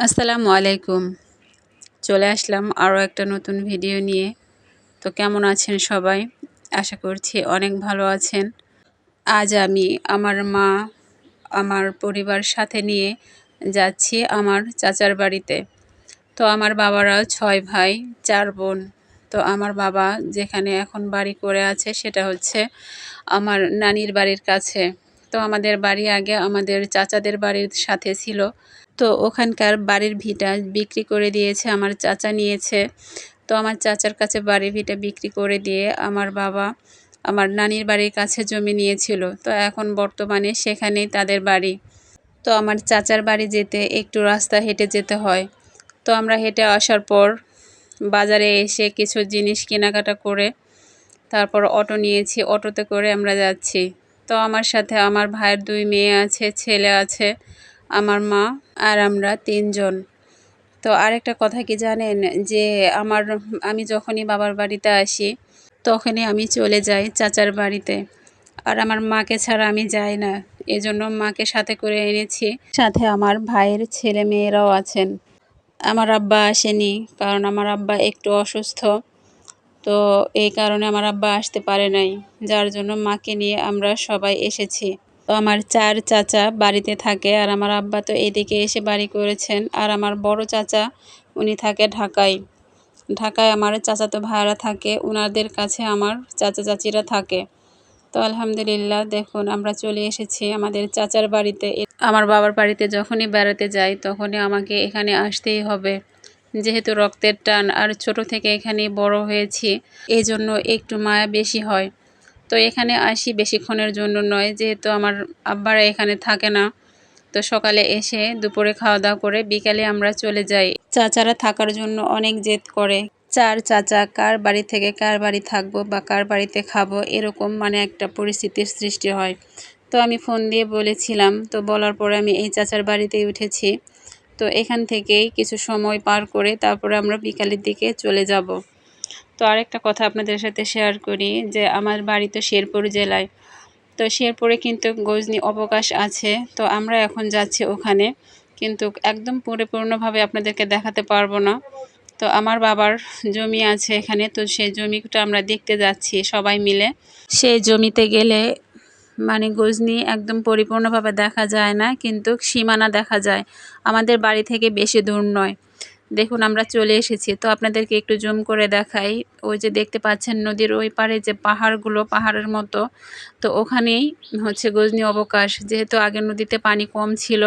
আসসালামু আলাইকুম। চলে আসলাম আরও একটা নতুন ভিডিও নিয়ে। তো কেমন আছেন সবাই? আশা করছি অনেক ভালো আছেন। আজ আমি আমার মা, আমার পরিবার সাথে নিয়ে যাচ্ছি আমার চাচার বাড়িতে। তো আমার বাবারা ছয় ভাই, চার বোন। তো আমার বাবা যেখানে এখন বাড়ি করে আছে সেটা হচ্ছে আমার নানির বাড়ির কাছে। তো আমাদের বাড়ি আগে আমাদের চাচাদের বাড়ির সাথে ছিল। তো ওখানকার বাড়ির ভিটা বিক্রি করে দিয়েছে, আমার চাচা নিয়েছে। তো আমার চাচার কাছে বাড়ির ভিটা বিক্রি করে দিয়ে আমার বাবা আমার নানির বাড়ির কাছে জমি নিয়েছিল। তো এখন বর্তমানে সেখানেই তাদের বাড়ি। তো আমার চাচার বাড়ি যেতে একটু রাস্তা হেঁটে যেতে হয়। তো আমরা হেঁটে আসার পর বাজারে এসে কিছু জিনিস কেনাকাটা করে তারপর অটো নিয়েছি। অটোতে করে আমরা যাচ্ছি। তো আমার সাথে আমার ভাইয়ের দুই মেয়ে আছে, ছেলে আছে, আমার মা আর আমরা তিনজন। তো আরেকটা কথা কি জানেন? যে আমার, আমি যখনই বাবার বাড়িতে আসি, তখনই আমি চলে যাই চাচার বাড়িতে। আর আমার মাকে ছাড়া আমি যাই না। এজন্য মাকে সাথে করে এনেছি। সাথে আমার ভাইয়ের ছেলে মেয়েরাও আছেন। আমার আব্বা আসেনি, কারণ আমার আব্বা একটু অসুস্থ। তো এই কারণে আমার আব্বা আসতে পারে নাই, যার জন্য মাকে নিয়ে আমরা সবাই এসেছি। তো আমার চার চাচা বাড়িতে থাকে আর আমার আব্বা তো এদিকে এসে বাড়ি করেছেন আর আমার বড় চাচা উনি থাকে ঢাকায়। ঢাকায় আমার চাচাতো ভাড়া থাকে ওনাদের কাছে আমার চাচা চাচিরা থাকে। তো আলহামদুলিল্লাহ, দেখুন আমরা চলে এসেছি আমাদের চাচার বাড়িতে। আমার বাবার বাড়িতে যখনই বেড়াতে যাই, তখনই আমাকে এখানে আসতেই হবে। যেহেতু রক্তের টান আর ছোট থেকে এখানে বড় হয়েছি এই জন্য একটু মায়া বেশি হয়। তো এখানে আসি বেশিক্ষণের জন্য নয়, যেহেতু আমার আব্বারা এখানে থাকে না। তো সকালে এসে দুপুরে খাওয়া দাওয়া করে বিকালে আমরা চলে যাই। চাচারা থাকার জন্য অনেক জেদ করে। চার চাচা, কার বাড়ি থেকে কার বাড়ি থাকব বা কার বাড়িতে খাব, এরকম মানে একটা পরিস্থিতির সৃষ্টি হয়। তো আমি ফোন দিয়ে বলেছিলাম, তো বলার পরে আমি এই চাচার বাড়িতেই উঠেছি। তো এখান থেকেই কিছু সময় পার করে তারপরে আমরা বিকালের দিকে চলে যাব। তো আরেকটা কথা আপনাদের সাথে শেয়ার করি যে আমার বাড়ি তো শেরপুর জেলায়। তো শেরপুরে কিন্তু গজনি অবকাশ আছে। তো আমরা এখন যাচ্ছি ওখানে। কিন্তু একদম পরিপূর্ণভাবে আপনাদেরকে দেখাতে পারব না। তো আমার বাবার জমি আছে এখানে। তো সেই জমিটা আমরা দেখতে যাচ্ছি সবাই মিলে। সেই জমিতে গেলে মানে গজনি একদম পরিপূর্ণভাবে দেখা যায় না, কিন্তু সীমানা দেখা যায়। আমাদের বাড়ি থেকে বেশি দূর নয়। দেখুন, আমরা চলে এসেছি। তো আপনাদেরকে একটু জুম করে দেখাই। ওই যে দেখতে পাচ্ছেন নদীর ওই পারে যে পাহাড়গুলো, পাহাড়ের মতো। তো ওখানেই হচ্ছে গজনি অবকাশ। যেহেতু আগের নদীতে পানি কম ছিল,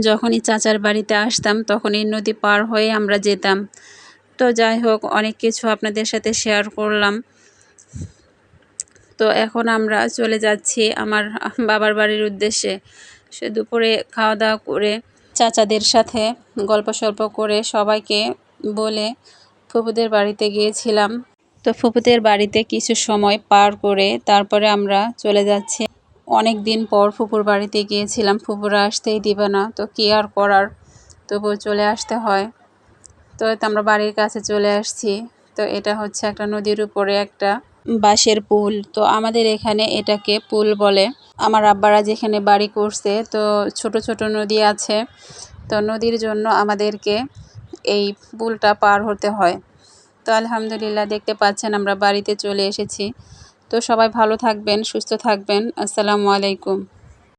যখনই চাচার বাড়িতে আসতাম, তখনই নদী পার হয়ে আমরা যেতাম। তো যাই হোক, অনেক কিছু আপনাদের সাথে শেয়ার করলাম। তো এখন আমরা চলে যাচ্ছি আমার বাবার বাড়ির উদ্দেশ্যে। সে দুপুরে খাওয়া দাওয়া করে চাচাদের সাথে গল্প সল্প করে সবাইকে বলে ফুপুদের বাড়িতে গিয়েছিলাম। তো ফুপুদের বাড়িতে কিছু সময় পার করে তারপরে আমরা চলে যাচ্ছি। অনেক দিন পর ফুপুর বাড়িতে গিয়েছিলাম। ফুপুরা আসতেই দিবে না। তো কী আর করার? তবুও চলে আসতে হয়। তো আমরা বাড়ির কাছে চলে আসছি। তো এটা হচ্ছে একটা নদীর উপরে একটা বাঁশের পুল। তো আমাদের এখানে এটাকে পুল বলে। আমার আব্বারা যেখানে বাড়ি করছে, তো ছোট ছোট নদী আছে। তো নদীর জন্য আমাদেরকে এই পুলটা পার হতে হয়। তো আলহামদুলিল্লাহ দেখতে পাচ্ছেন আমরা বাড়িতে চলে এসেছি। তো সবাই ভালো থাকবেন, সুস্থ থাকবেন। আসসালামু আলাইকুম।